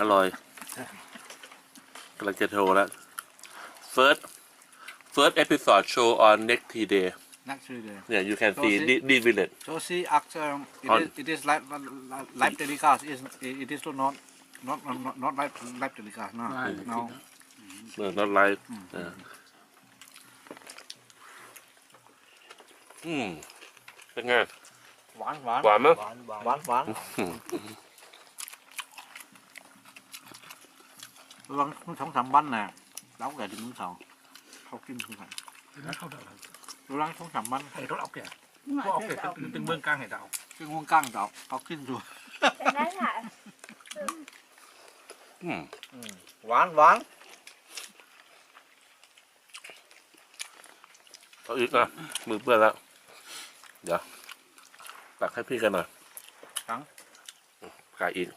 อร่อยกำลังจะโทรแล้ว first first episode show on next T day Next three days. yeah you can see So this this village So see, after it On- is it is live live telecast. Is it is not not not not live live telecast. No, Right. no. no not live เอออืมเป็นไงหวานหวานหวานไหมหวานหวานหวาน ระวังสองสามวันน่ะเราแก่ถึงมื้อเสาร์เขากินคือกันแล้วเข้าเดาระวังสองสามวันไอ้รถเอาแก่พวกเอาแก่เป็นเมืองกลางให้เดาคือง่วงก้างเจ้าเขากินอยู่นั่นค่ะอืมหวานหวานเอาอีกนะมือเปื้อนแล้ว เดี๋ยวตักให้พี่กันหน่อยครับขายอีก